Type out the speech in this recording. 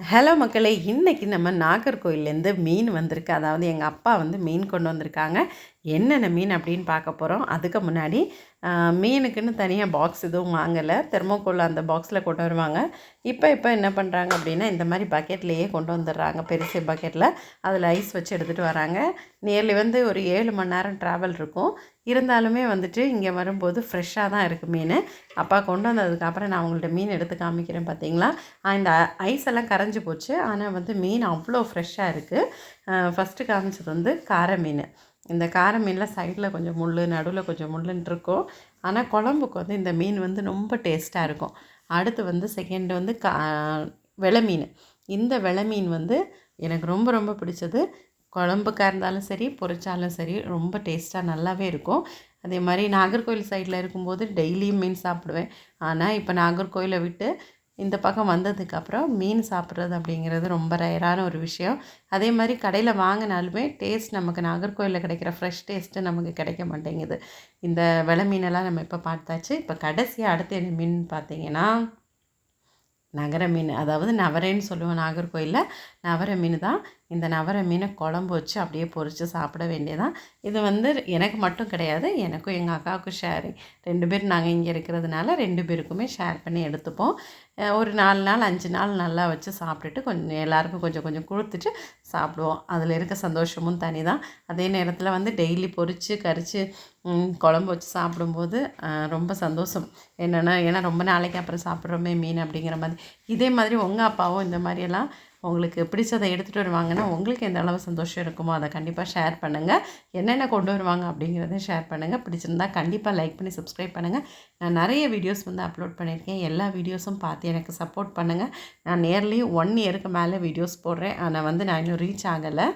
Hello மக்களே இன்றைக்கி நம்ம நாகர்கோயிலேருந்து மீன் வந்திருக்கு. அதாவது எங்கள் அப்பா வந்து மீன் கொண்டு வந்திருக்காங்க. என்னென்ன மீன் அப்படின்னு பார்க்க போகிறோம் அதுக்கு முன்னாடி மீனுக்குன்னு தனியாக பாக்ஸ் எதுவும் வாங்கலை. தெர்மோகோல் அந்த பாக்ஸில் கொண்டு வருவாங்க. இப்போ இப்போ என்ன பண்ணுறாங்க அப்படின்னா இந்த மாதிரி பக்கெட்லேயே கொண்டு வந்துடுறாங்க. பெருசு பக்கெட்டில் அதில் ஐஸ் வச்சு எடுத்துகிட்டு வராங்க. நியர்லி வந்து ஒரு ஏழு மணி நேரம் ட்ராவல் இருக்கும். இருந்தாலுமே வந்துட்டு இங்கே வரும்போது ஃப்ரெஷ்ஷாக தான் இருக்குது மீன். அப்பா கொண்டு வந்ததுக்கப்புறம் நான் அவங்கள்ட்ட மீன் எடுத்து காமிக்கிறேன் பார்த்தீங்களா இந்த ஐஸ் எல்லாம் கரைஞ்சி போச்சு. ஆனால் வந்து மீன் அவ்வளோ ஃப்ரெஷ்ஷாக இருக்குது ஃபஸ்ட்டு காமிச்சது வந்து கார மீன். இந்த கார மீனில் சைடில் கொஞ்சம் முள் நடுவில் கொஞ்சம் முள்ளுன்னு இருக்கும். ஆனால் குழம்புக்கு வந்து இந்த மீன் வந்து ரொம்ப டேஸ்ட்டாக இருக்கும். அடுத்து வந்து செகண்ட் வந்து கா வெலை மீன். இந்த வெலை மீன் வந்து எனக்கு ரொம்ப ரொம்ப பிடிச்சது. குழம்புக்காக இருந்தாலும் சரி பொரிச்சாலும் சரி ரொம்ப டேஸ்ட்டாக நல்லாவே இருக்கும். அதே மாதிரி நாகர்கோவில் சைடில் இருக்கும்போது டெய்லியும் மீன் சாப்பிடுவேன். ஆனால் இப்போ நாகர்கோயிலை விட்டு இந்த பக்கம் வந்ததுக்கப்புறம் மீன் சாப்பிட்றது அப்படிங்கிறது ரொம்ப ரேரான ஒரு விஷயம். அதே மாதிரி கடையில் வாங்கினாலுமே டேஸ்ட் நமக்கு நாகர்கோயிலில் கிடைக்கிற ஃப்ரெஷ் டேஸ்ட்டு நமக்கு கிடைக்க மாட்டேங்குது. இந்த விலை மீனெல்லாம் நம்ம இப்போ பார்த்தாச்சு. இப்போ கடைசியாக அடுத்து என்ன மீன் பார்த்தீங்கன்னா நகர மீன் அதாவது நவரேன்னு சொல்லுவோம் நாகர்கோயிலில். நவர மீன் தான். இந்த நவர மீனை குழம்பு வச்சு அப்படியே பொறித்து சாப்பிட வேண்டியதான் இது வந்து எனக்கு மட்டும் கிடையாது. எனக்கும் எங்கள் அக்காவுக்கும் ஷேரிங் ரெண்டு பேர் நாங்கள் இங்கே இருக்கிறதுனால ரெண்டு பேருக்குமே ஷேர் பண்ணி எடுத்துப்போம். ஒரு நாலு நாள் அஞ்சு நாள் நல்லா வச்சு சாப்பிட்டுட்டு கொஞ்சம் எல்லாருக்கும் கொஞ்சம் கொஞ்சம் கொடுத்துட்டு சாப்பிடுவோம். அதில் இருக்க சந்தோஷமும் தனி தான் அதே நேரத்தில் வந்து டெய்லி பொறித்து கரித்து குழம்பு வச்சு சாப்பிடும்போது ரொம்ப சந்தோஷம். என்னென்னா ஏன்னா ரொம்ப நாளைக்கு அப்புறம் சாப்பிட்றோமே மீன் அப்படிங்கிற மாதிரி. இதே மாதிரி உங்கள் அப்பாவும் இந்த மாதிரியெல்லாம் உங்களுக்கு பிடிச்சதை எடுத்துகிட்டு வருவாங்கன்னா உங்களுக்கு எந்த அளவு சந்தோஷம் இருக்குமோ அதை கண்டிப்பாக ஷேர் பண்ணுங்கள் என்னென்ன கொண்டு வருவாங்க அப்படிங்கிறத ஷேர் பண்ணுங்கள் பிடிச்சிருந்தா கண்டிப்பாக லைக் பண்ணி சப்ஸ்கிரைப் பண்ணுங்கள் நான் நிறைய வீடியோஸ் வந்து அப்லோட் பண்ணியிருக்கேன். எல்லா வீடியோஸும் பார்த்து எனக்கு சப்போர்ட் பண்ணுங்கள் நான் நேர்லேயும் ஒன் இயருக்கு மேலே வீடியோஸ் போடுறேன். ஆனால் வந்து நான் இன்னும் ரீச் ஆகலை.